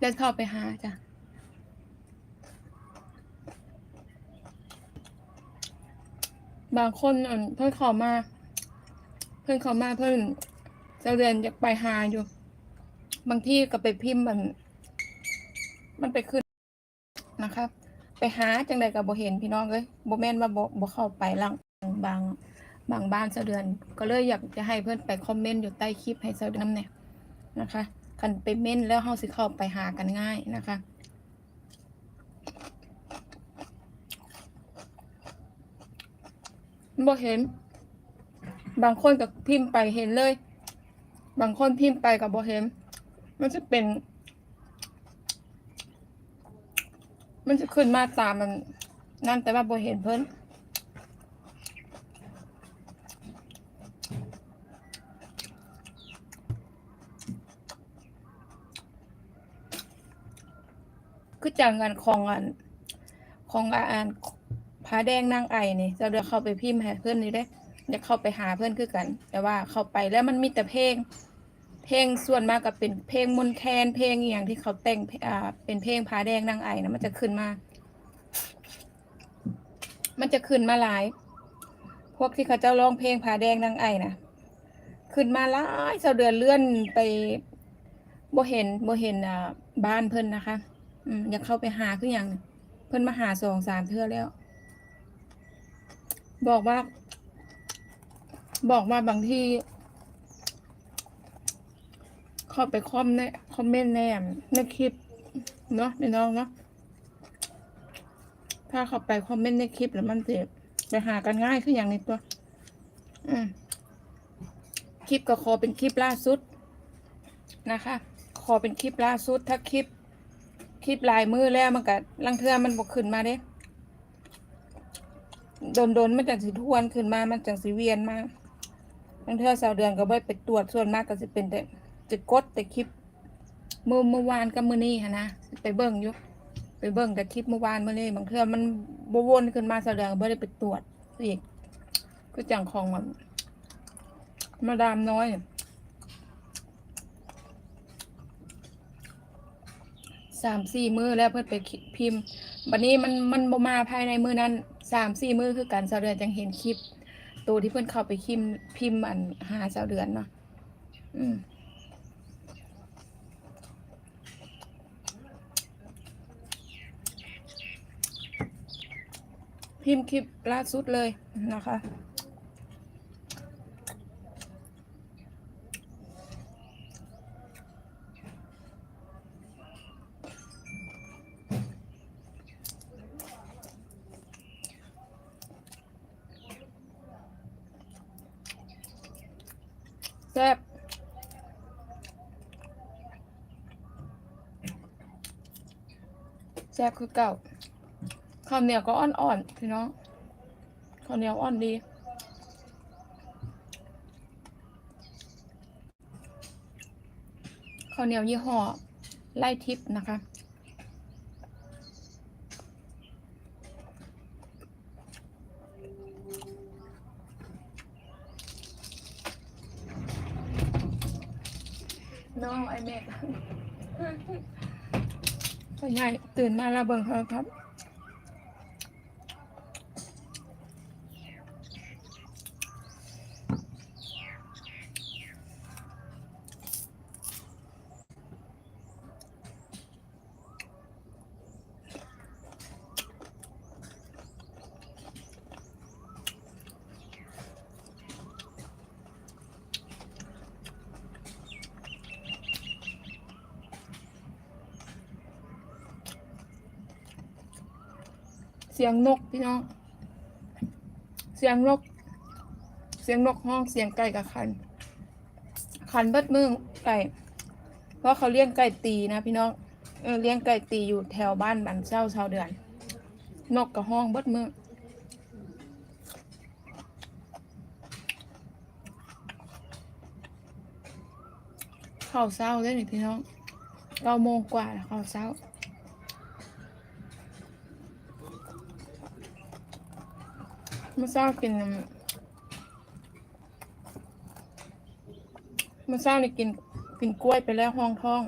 เดินเข้าไปหาจ้ะบางคนเพิ่อนเข้ามา เพิ่อนเข้ามาเพิ่อนเจะเรียนอยากไปหาอยู่ บางที่ก็ไปพิมพ์มัน มันไปขึ้นนะครับ ไปหาจังใดกับโบเห็นพี่น้องเอ้ยบ่แม่นว่าบ่บ่เข้าไปหลังบางบางบ้านเสเดือน ก็เลยอยากจะให้เพื่อนไปคอมเมนต์อยู่ใต้คลิปให้เสเดือนนำแหน่ยนะคะ คันไปเม้นแล้วเฮาสิเข้าไปหากันง่ายนะคะบ่เห็น บางคนก็พิมพ์ไปเห็นเลย บางคนพิมพ์ไปก็บ่เห็น มันจะเป็น มันจะขึ้นมาตามมัน นั่นแต่ว่าบ่เห็นเพิ่น คือจังงานของอัน ของอันผาแดงนางไอนี่จะเดี๋ยวเข้าไปพิมพ์ให้เพื่อนนี่ได้อยากเข้าไปหาเพื่อนคือกัน แต่ว่าเข้าไปแล้วมันมีแต่เพลง เพลงส่วนมากกับเป็นเพลงมนแคนเพลงอย่างที่เขาแต่งอ่าเป็นเพลงผาแดงนางไอนะมันจะขึ้นมา มันจะขึ้นมาหลาย พวกที่เขาเจ้าร้องเพลงผาแดงนางไอนะขึ้นมาหลายเสาเดือนเลื่อนไปบ่เห็นบ่เห็นอ่าบ้านเพิ่อนนะคะ อืมอยากเข้าไปหาคืออย่างเพิ่นมาหาสองสามเทื่อแล้ว บอกว่า บอกว่าบางที่เข้าไปคอมในคอมเมนต์แนมในคลิปเนาะพี่น้องเนาะถ้าเข้าไปคอมเมนต์ในคลิปแล้วมันจะไปหากันง่ายขึ้นอย่างนี้ตัว อืมคลิปก็ขอเป็นคลิปล่าสุดนะคะ ขอเป็นคลิปล่าสุดถ้าคลิป คลิปลายมือแล้วมันก็ลังเทือมันบกขึ้นมาเด้โดนโดนๆมันจังสิทวนขึ้นมามันจังสิเวียนมาลังเทือสาวเดือนก็บ่ไปตรวจส่วนมากก็สิเป็นแต่จะกดแต่คลิปเมื่อเมื่อวานกับมื้อนี้ค่ะนะไปเบิ่งอยู่ไปเบิ่งแต่คลิปเมื่อวานเมื้อนี้บางเทือมันบวนขึ้นมาสาวเดือนก็บ่ได้ไปตรวจอีกก็จังของมันมาดามน้อย สามสี่มือแล้วเพื่อนไปพิมพ์บัดนี้มันมันบ่มาภายในมือนั้นสามสี่มือคือการสาวเดือนจังเห็นคลิป ตัวที่เพื่อนเข้าไปพิมพ์พิมพ์อันหาสาวเดือนเนาะอืมพิมพ์คลิปล่าสุดเลยนะคะ แซ่บแซ่บคือเก่าข้าวเหนียวก็อ่อนๆพี่น้องข้าวเหนียวอ่อนดีข้าวเหนียวยี่ห้อไล่ทิพย์นะคะ เมกพ่ใหญ่ตื่นมาแล้วเบิ่งเขาครับ สียงนกพี่น้อง เสียงนก เสียงนกห้องเสียงไก่กับคัน คันเบิดมือไก่ เพราะเขาเลี้ยงไก่ตีนะพี่น้องเออเลี้ยงไก่ตีอยู่แถวบ้านบันเช้าชาวเดือน นกกับห้องเบิดมือข้าวเช้าได้หนิพี่น้องเก้าโมงกว่าแล้วข้าวเช้า มื่อเช้ากินเมื่อเช้านี่กินกินกล้วยไปแล้วห้องท้อง